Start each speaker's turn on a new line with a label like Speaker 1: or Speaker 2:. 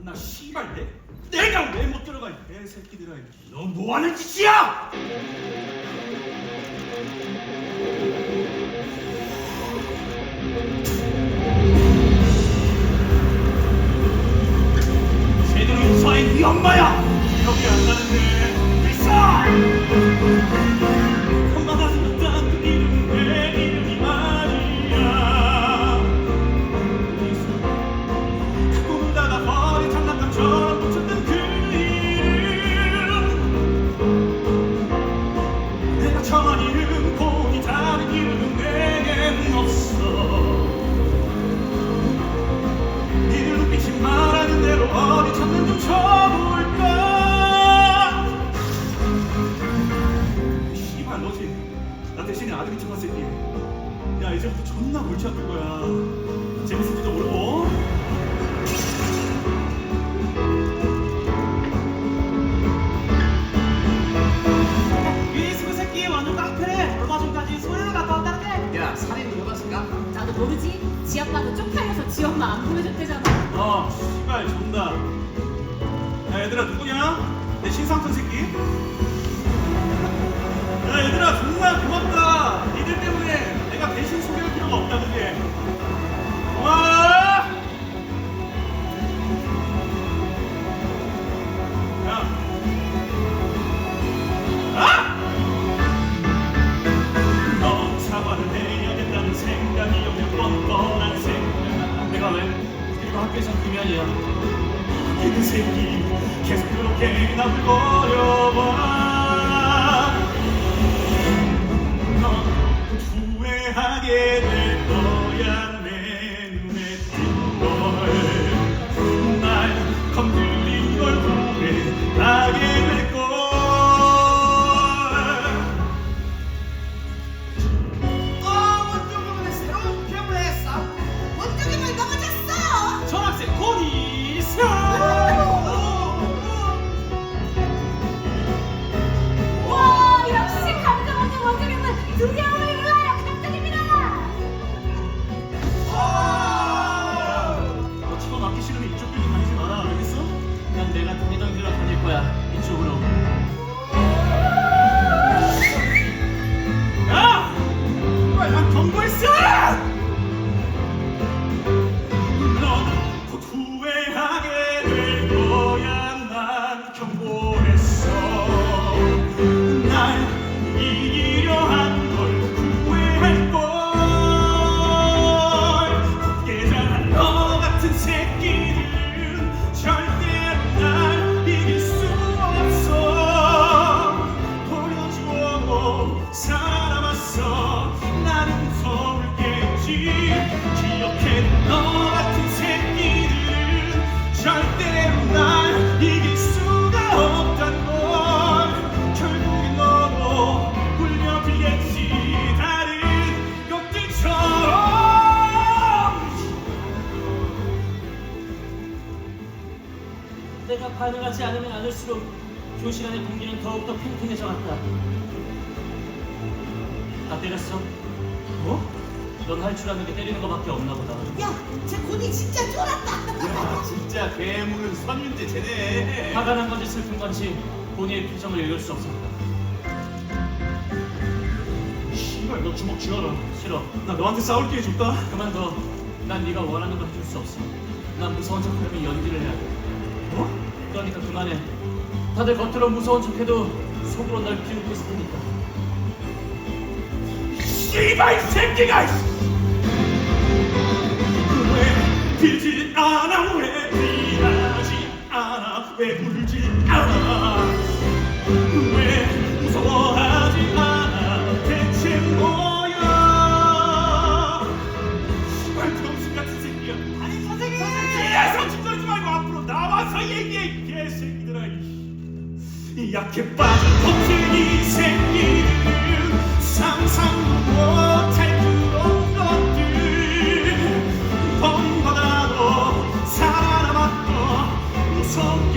Speaker 1: 나 씨발 내 내가 왜 못 들어가 이 개새끼들아. 너 뭐하는 짓이야? 제대로 인사해 네 엄마야. 기억이 안 나는데
Speaker 2: 깡패 얼마 전까지 소리를 갔다 왔다는데
Speaker 3: 야 살인 누구였을까?
Speaker 4: 나도 모르지. 지 아빠는 쪽팔려서 지 엄마 안 보여줬대잖아.
Speaker 1: 어 씨발 존다 야 얘들아 누구냐? 내 신상큰 새끼 야 얘들아 존나 고맙다 니들 때문에 내가 대신 소개할 필요가 없다 그지? 그 새끼 계
Speaker 2: 이쪽으로
Speaker 1: 살아왔어 나는 무서울겠지. 기억해 너 같은 새끼들은 절대로 날 이길 수가 없단 걸. 결국엔 너도 울려 빌겠지. 다른 것들처럼.
Speaker 2: 내가 반응하지 않으면 않을수록 교실 안의 공기는 더욱더 팽팽해져 나 때렸어?
Speaker 1: 뭐?
Speaker 2: 넌 할 줄 아는 게 때리는 거밖에 없나 보다.
Speaker 4: 야, 제 곤이 진짜 쫄았다.
Speaker 3: 야 진짜 괴물은 선윤재 쟤네.
Speaker 2: 화가 난 건지 슬픈 건지 본인의 표정을 읽을 수 없습니다.
Speaker 1: 씨발 너 주먹 쥐어라.
Speaker 2: 싫어.
Speaker 1: 나 너한테 싸울 기회 줬다.
Speaker 2: 그만둬. 난 네가 원하는 걸 해줄 수 없어. 난 무서운 척하려면 연기를 해야 돼.
Speaker 1: 어?
Speaker 2: 그러니까 그만해. 다들 겉으로 무서운 척해도 속으로 널 비웃고 있을 테니까
Speaker 1: 씨발 새끼가! 왜 빌지 않아? 왜 비하지 않아? 왜 울지 않아? 왜 무서워하지 않아? 대체 뭐야? 씨발 병신 같은 새끼야.
Speaker 2: 아니 선생님
Speaker 1: 뒤에서 짓거리지 말고 앞으로 나와서 얘기해 이 개새끼들아 이- 이 약해 빠진 겉쟁이 살